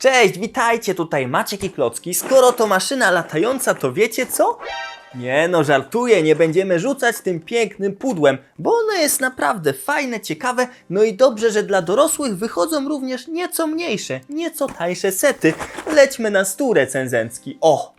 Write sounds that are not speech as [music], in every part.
Cześć, witajcie, tutaj Maciek i Klocki. Skoro to maszyna latająca, to wiecie co? Nie no, żartuję, nie będziemy rzucać tym pięknym pudłem, bo ono jest naprawdę fajne, ciekawe, no i dobrze, że dla dorosłych wychodzą również nieco mniejsze, nieco tańsze sety. Lećmy na stół recenzencki. O!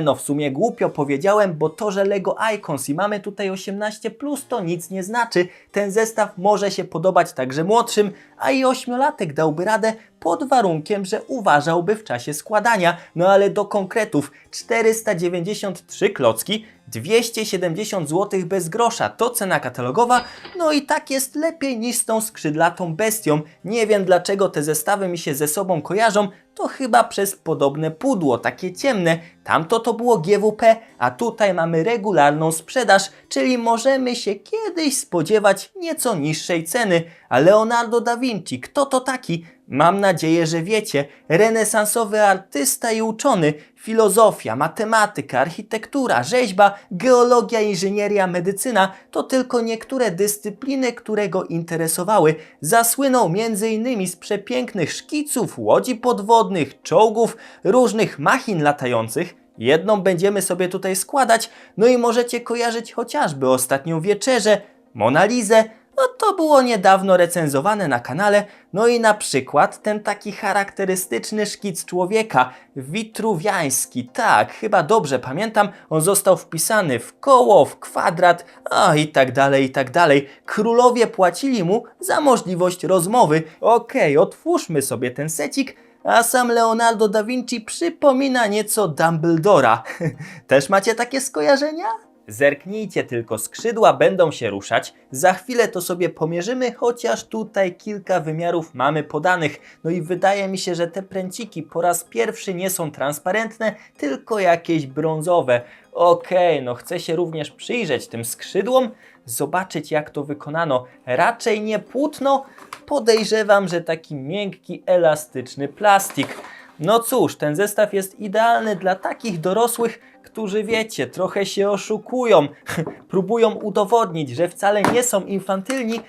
No, w sumie głupio powiedziałem, bo to, że Lego Icons i mamy tutaj 18, to nic nie znaczy. Ten zestaw może się podobać także młodszym, a i ośmiolatek dałby radę pod warunkiem, że uważałby w czasie składania. No ale do konkretów 493 klocki, 270 zł bez grosza to cena katalogowa, no i tak jest lepiej niż z tą skrzydlatą bestią. Nie wiem dlaczego te zestawy mi się ze sobą kojarzą, to chyba przez podobne pudło, takie ciemne. Tamto to było GWP, a tutaj mamy regularną sprzedaż, czyli możemy się kiedyś spodziewać nieco niższej ceny. A Leonardo da Vinci, kto to taki? Mam nadzieję, że wiecie. Renesansowy artysta i uczony, filozofia, matematyka, architektura, rzeźba, geologia, inżynieria, medycyna to tylko niektóre dyscypliny, które go interesowały. Zasłynął m.in. z przepięknych szkiców, łodzi podwodnych, czołgów, różnych machin latających. Jedną będziemy sobie tutaj składać, no i możecie kojarzyć chociażby ostatnią wieczerzę, Monalizę, no to było niedawno recenzowane na kanale, no i na przykład ten taki charakterystyczny szkic człowieka, witruwiański, tak, chyba dobrze pamiętam, on został wpisany w koło, w kwadrat, a i tak dalej, i tak dalej. Królowie płacili mu za możliwość rozmowy. Okej, otwórzmy sobie ten secik, a sam Leonardo da Vinci przypomina nieco Dumbledora. [laughs] Też macie takie skojarzenia? Zerknijcie tylko, skrzydła będą się ruszać. Za chwilę to sobie pomierzymy, chociaż tutaj kilka wymiarów mamy podanych. No i wydaje mi się, że te pręciki po raz pierwszy nie są transparentne, tylko jakieś brązowe. Okej, no chcę się również przyjrzeć tym skrzydłom, zobaczyć jak to wykonano. Raczej nie płótno, podejrzewam, że taki miękki, elastyczny plastik. No cóż, ten zestaw jest idealny dla takich dorosłych, którzy wiecie, trochę się oszukują, [laughs] próbują udowodnić, że wcale nie są infantylni.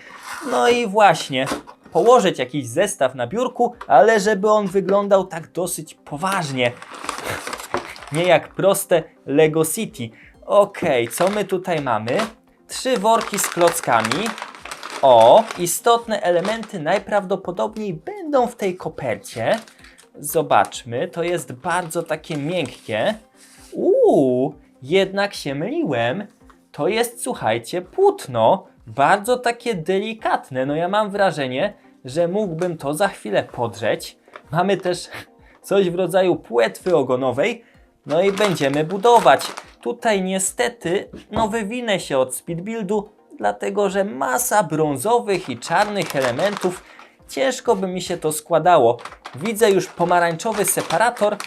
No i właśnie, położyć jakiś zestaw na biurku, ale żeby on wyglądał tak dosyć poważnie. [laughs] Nie jak proste Lego City. Okej, co my tutaj mamy? Trzy worki z klockami. O, istotne elementy najprawdopodobniej będą w tej kopercie. Zobaczmy, to jest bardzo takie miękkie. Uuu, jednak się myliłem. To jest, słuchajcie, płótno. Bardzo takie delikatne. No ja mam wrażenie, że mógłbym to za chwilę podrzeć. Mamy też [laughs] coś w rodzaju płetwy ogonowej. No i będziemy budować. Tutaj niestety, no wywinę się od speedbuildu, dlatego że masa brązowych i czarnych elementów. Ciężko by mi się to składało. Widzę już pomarańczowy separator.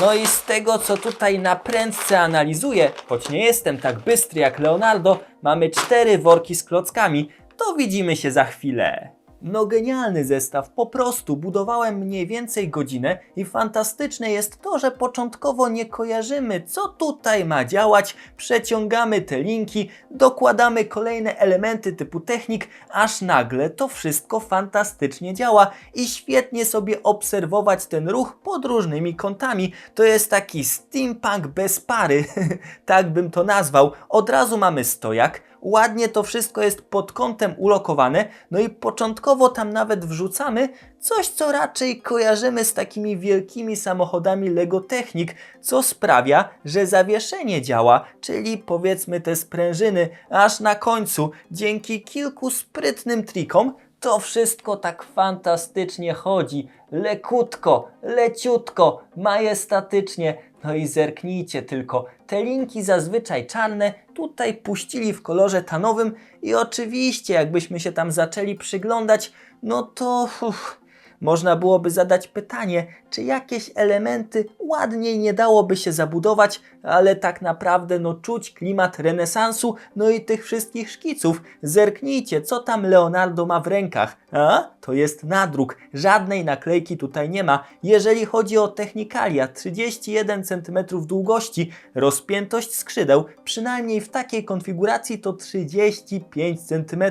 No i z tego, co tutaj na prędce analizuję, choć nie jestem tak bystry jak Leonardo, mamy cztery worki z klockami. To widzimy się za chwilę. No genialny zestaw, po prostu budowałem mniej więcej godzinę i fantastyczne jest to, że początkowo nie kojarzymy co tutaj ma działać, przeciągamy te linki, dokładamy kolejne elementy typu technik, aż nagle to wszystko fantastycznie działa i świetnie sobie obserwować ten ruch pod różnymi kątami. To jest taki steampunk bez pary, [laughs] tak bym to nazwał. Od razu mamy stojak, ładnie to wszystko jest pod kątem ulokowane, no i początkowo tam nawet wrzucamy coś, co raczej kojarzymy z takimi wielkimi samochodami Lego Technik, co sprawia, że zawieszenie działa, czyli powiedzmy te sprężyny, aż na końcu, dzięki kilku sprytnym trikom, to wszystko tak fantastycznie chodzi. Lekutko, leciutko, majestatycznie. No i zerknijcie tylko, te linki zazwyczaj czarne, tutaj puścili w kolorze tanowym i oczywiście jakbyśmy się tam zaczęli przyglądać, no to uff, można byłoby zadać pytanie, czy jakieś elementy ładniej nie dałoby się zabudować, ale tak naprawdę no czuć klimat renesansu, no i tych wszystkich szkiców. Zerknijcie, co tam Leonardo ma w rękach. A? To jest nadruk. Żadnej naklejki tutaj nie ma. Jeżeli chodzi o technikalia, 31 cm długości, rozpiętość skrzydeł, przynajmniej w takiej konfiguracji to 35 cm,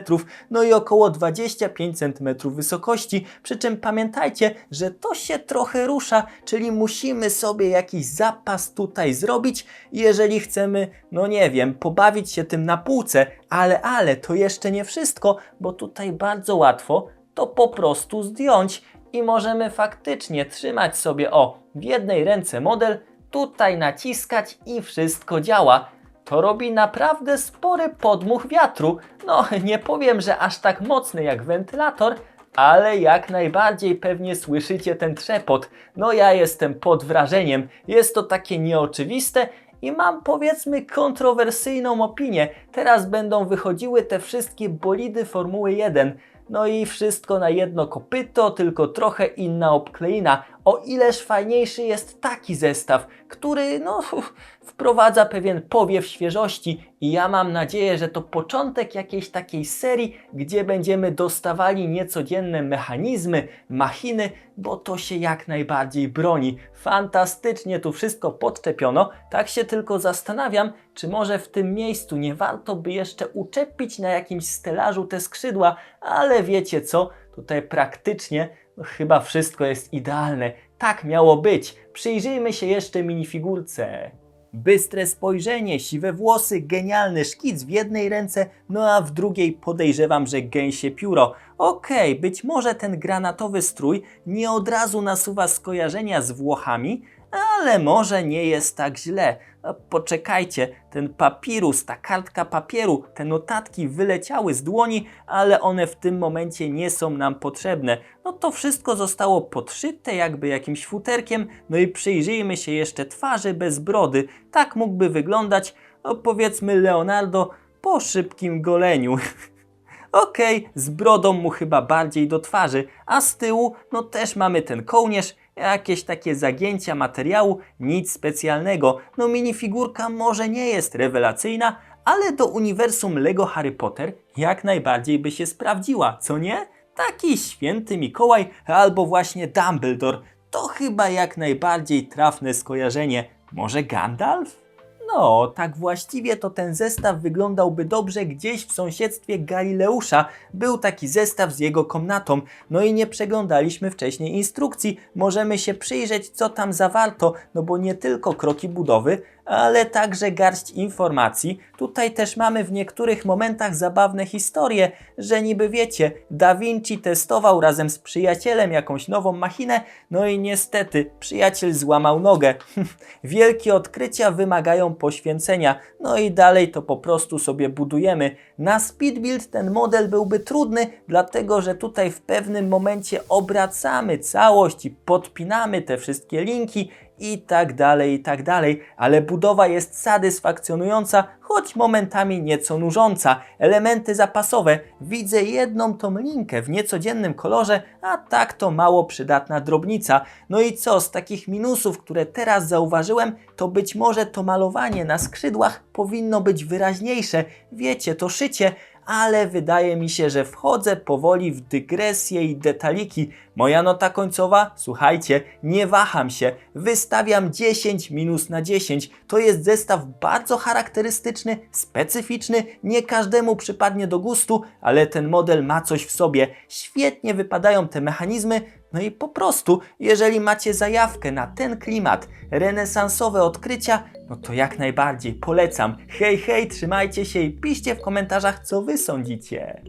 no i około 25 cm wysokości. Przy czym pamiętajcie, że to się trochę rusza, czyli musimy sobie jakiś zapas tutaj zrobić, jeżeli chcemy, no nie wiem, pobawić się tym na półce, ale, ale to jeszcze nie wszystko, bo tutaj bardzo łatwo to po prostu zdjąć i możemy faktycznie trzymać sobie o w jednej ręce model, tutaj naciskać i wszystko działa. To robi naprawdę spory podmuch wiatru. No, [laughs] nie powiem, że aż tak mocny jak wentylator, ale jak najbardziej pewnie słyszycie ten trzepot. No ja jestem pod wrażeniem. Jest to takie nieoczywiste i mam powiedzmy kontrowersyjną opinię. Teraz będą wychodziły te wszystkie bolidy Formuły 1. No i wszystko na jedno kopyto, tylko trochę inna obkleina. O ileż fajniejszy jest taki zestaw, który no, wprowadza pewien powiew świeżości i ja mam nadzieję, że to początek jakiejś takiej serii, gdzie będziemy dostawali niecodzienne mechanizmy, machiny, bo to się jak najbardziej broni. Fantastycznie tu wszystko podczepiono, tak się tylko zastanawiam, czy może w tym miejscu nie warto by jeszcze uczepić na jakimś stelażu te skrzydła, ale wiecie co, tutaj praktycznie no, chyba wszystko jest idealne. Tak miało być. Przyjrzyjmy się jeszcze minifigurce. Bystre spojrzenie, siwe włosy, genialny szkic w jednej ręce, no a w drugiej podejrzewam, że gęsie pióro. Okej, być może ten granatowy strój nie od razu nasuwa skojarzenia z Włochami, ale może nie jest tak źle. Poczekajcie, ten papirus, ta kartka papieru, te notatki wyleciały z dłoni, ale one w tym momencie nie są nam potrzebne. No to wszystko zostało podszyte jakby jakimś futerkiem, no i przyjrzyjmy się jeszcze twarzy bez brody. Tak mógłby wyglądać, no powiedzmy Leonardo po szybkim goleniu. [laughs] Okej, z brodą mu chyba bardziej do twarzy, a z tyłu no też mamy ten kołnierz, jakieś takie zagięcia materiału, nic specjalnego. No minifigurka może nie jest rewelacyjna, ale do uniwersum Lego Harry Potter jak najbardziej by się sprawdziła, co nie? Taki święty Mikołaj albo właśnie Dumbledore to chyba jak najbardziej trafne skojarzenie. Może Gandalf? No, tak właściwie to ten zestaw wyglądałby dobrze gdzieś w sąsiedztwie Galileusza. Był taki zestaw z jego komnatą. No i nie przeglądaliśmy wcześniej instrukcji. Możemy się przyjrzeć, co tam zawarto, no bo nie tylko kroki budowy, ale także garść informacji. Tutaj też mamy w niektórych momentach zabawne historie, że niby wiecie, Da Vinci testował razem z przyjacielem jakąś nową machinę, no i niestety przyjaciel złamał nogę. [laughs] Wielkie odkrycia wymagają poświęcenia, no i dalej to po prostu sobie budujemy. Na Speedbuild ten model byłby trudny, dlatego że tutaj w pewnym momencie obracamy całość i podpinamy te wszystkie linki i tak dalej, i tak dalej, ale budowa jest satysfakcjonująca, choć momentami nieco nużąca. Elementy zapasowe, widzę jedną tą linkę w niecodziennym kolorze, a tak to mało przydatna drobnica. No i co, z takich minusów, które teraz zauważyłem, to być może to malowanie na skrzydłach powinno być wyraźniejsze. Wiecie, to szycie, ale wydaje mi się, że wchodzę powoli w dygresje i detaliki. Moja nota końcowa? Słuchajcie, nie waham się. Wystawiam 10 minus na 10. To jest zestaw bardzo charakterystyczny, specyficzny, nie każdemu przypadnie do gustu, ale ten model ma coś w sobie. Świetnie wypadają te mechanizmy, no i po prostu, jeżeli macie zajawkę na ten klimat, renesansowe odkrycia, no to jak najbardziej polecam. Hej, hej, trzymajcie się i piszcie w komentarzach, co wy sądzicie.